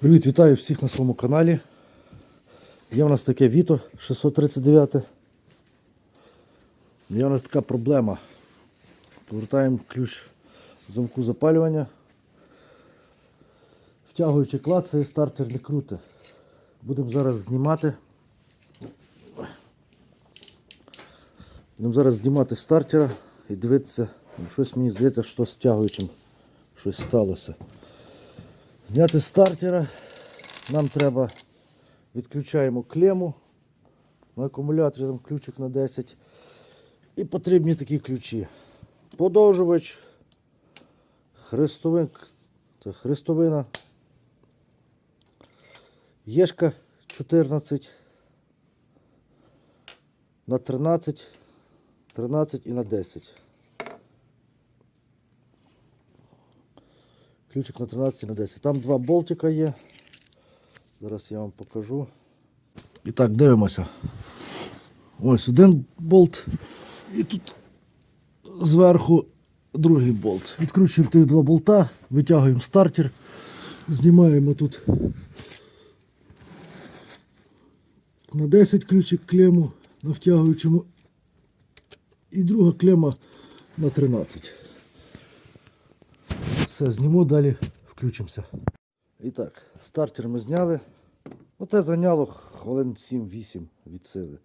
Привіт, вітаю всіх на своєму каналі. Є у нас таке Віто 639. Є у нас така проблема. Повертаємо ключ в замку запалювання. Втягуючи клацає, стартер не круте. Будемо зараз знімати. Будемо зараз знімати стартера і дивитися, щось мені здається, що з втягуючим щось сталося. Зняти стартера нам треба відключаємо клему на акумуляторі, там ключик на 10. І потрібні такі ключі. Подовжувач, хрестовин, це хрестовина, єшка 14 на 13, 13 і на 10. Ключик на 13 на 10. Там два болтика є. Зараз я вам покажу. І так, дивимося. Ось один болт. І тут зверху другий болт. Відкручуємо тих два болта, витягуємо стартер, знімаємо тут на 10 ключик клему на втягуючому. І друга клема на 13. Все, зніму, далі включимося. І так, стартер ми зняли. Оце зайняло хвилин 7-8 від сили.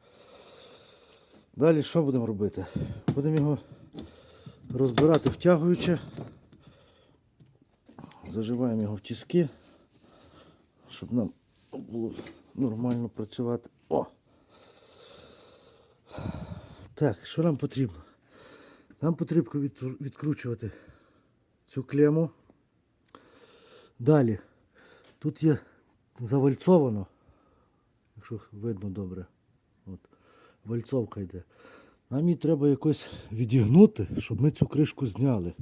Далі що будемо робити? Будемо його розбирати втягуючи. Заживаємо його в тіски, щоб нам було нормально працювати. О! Так, що нам потрібно? Нам потрібно відкручувати цю клему. Далі. Тут є завальцовано, якщо видно добре. От, вальцовка йде. Нам її треба якось відігнути, щоб ми цю кришку зняли.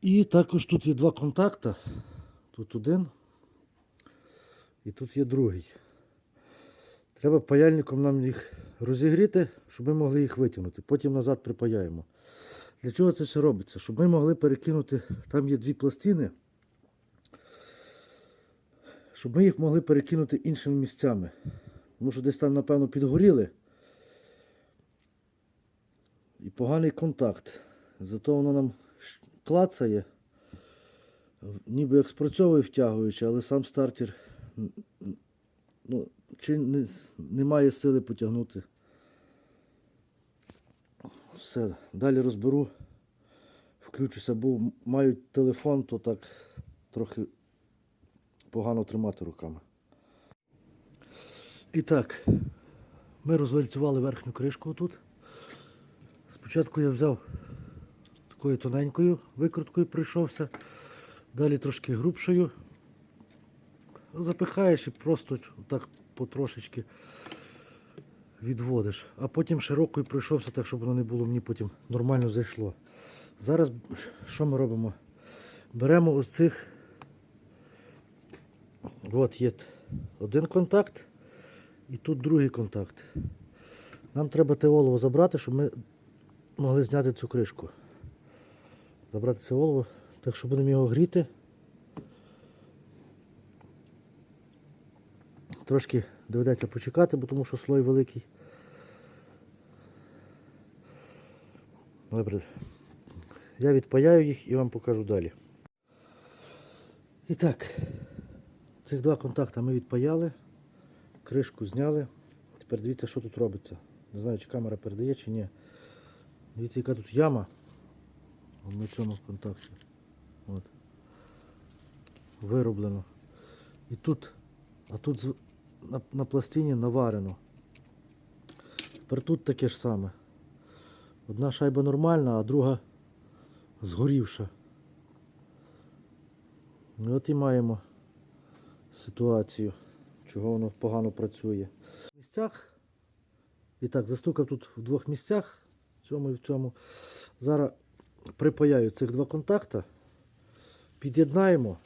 І також тут є два контакти. Тут один і тут є другий. Треба паяльником нам їх розігріти, щоб ми могли їх витягнути. Потім назад припаяємо. Для чого це все робиться? Щоб ми могли перекинути, там є дві пластини, щоб ми їх могли перекинути іншими місцями. Тому що десь там, напевно, підгоріли. І поганий контакт. Зато воно нам клацає, ніби як спрацьовує втягуючи, але сам стартер ну, чи не, не має сили потягнути. Все, далі розберу, включуся, бо маю телефон, то так трохи погано тримати руками. І так, ми розвальцювали верхню кришку тут. Спочатку я взяв такою тоненькою викруткою пройшовся, далі трошки грубшою. Запихаєш і просто так потрошечки відводиш. А потім широкою пройшовся так, щоб воно не було мені потім нормально зайшло. Зараз що ми робимо? Беремо ось цих. От є один контакт і тут другий контакт. Нам треба те олово забрати, щоб ми могли зняти цю кришку. Забрати це олово, так що будемо його гріти. Трошки доведеться почекати, бо тому що слой великий. Добре. Я відпаяю їх і вам покажу далі. І так, цих два контакти ми відпаяли, кришку зняли. Тепер дивіться, що тут робиться. Не знаю, чи камера передає, чи ні. Дивіться, яка тут яма на цьому контакті. От. Вироблено. І тут, а тут на, на пластині наварено. Тепер тут таке ж саме. Одна шайба нормальна, а друга згорівша. І от і маємо ситуацію, чого воно погано працює. В місцях. І так, застукав тут в двох місцях, в цьому і в цьому. Зараз припаяю цих два контакти, під'єднаємо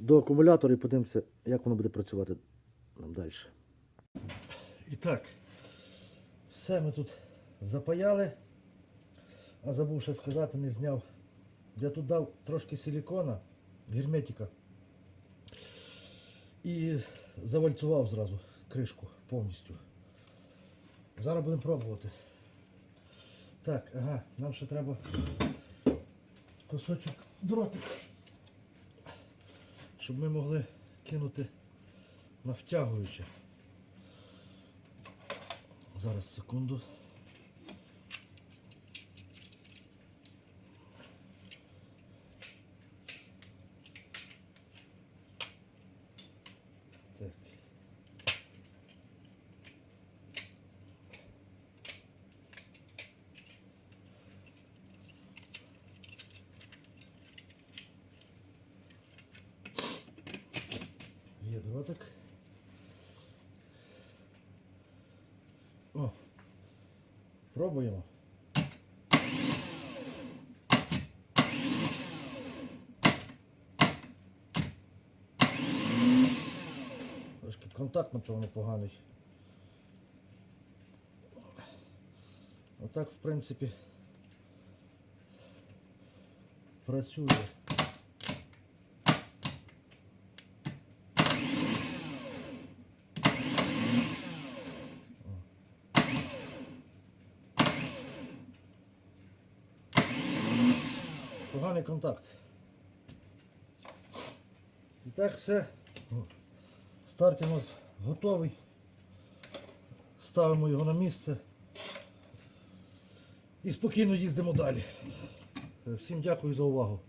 до акумулятора і подивимося, як воно буде працювати нам далі. І так, все ми тут запаяли. А забув ще сказати, не зняв. Я тут дав трошки силікона, герметика. і завальцював зразу кришку повністю. Зараз будемо пробувати. Так, ага, нам ще треба кусочок дротика, щоб ми могли кинути на втягуюче. Зараз секунду. Так. Є дротик. О, пробуємо. Трошки контакт, напевно, поганий. Отак, в принципі, працює. Поганий контакт. І так все. Старт у нас готовий. Ставимо його на місце. І спокійно їздимо далі. Всім дякую за увагу.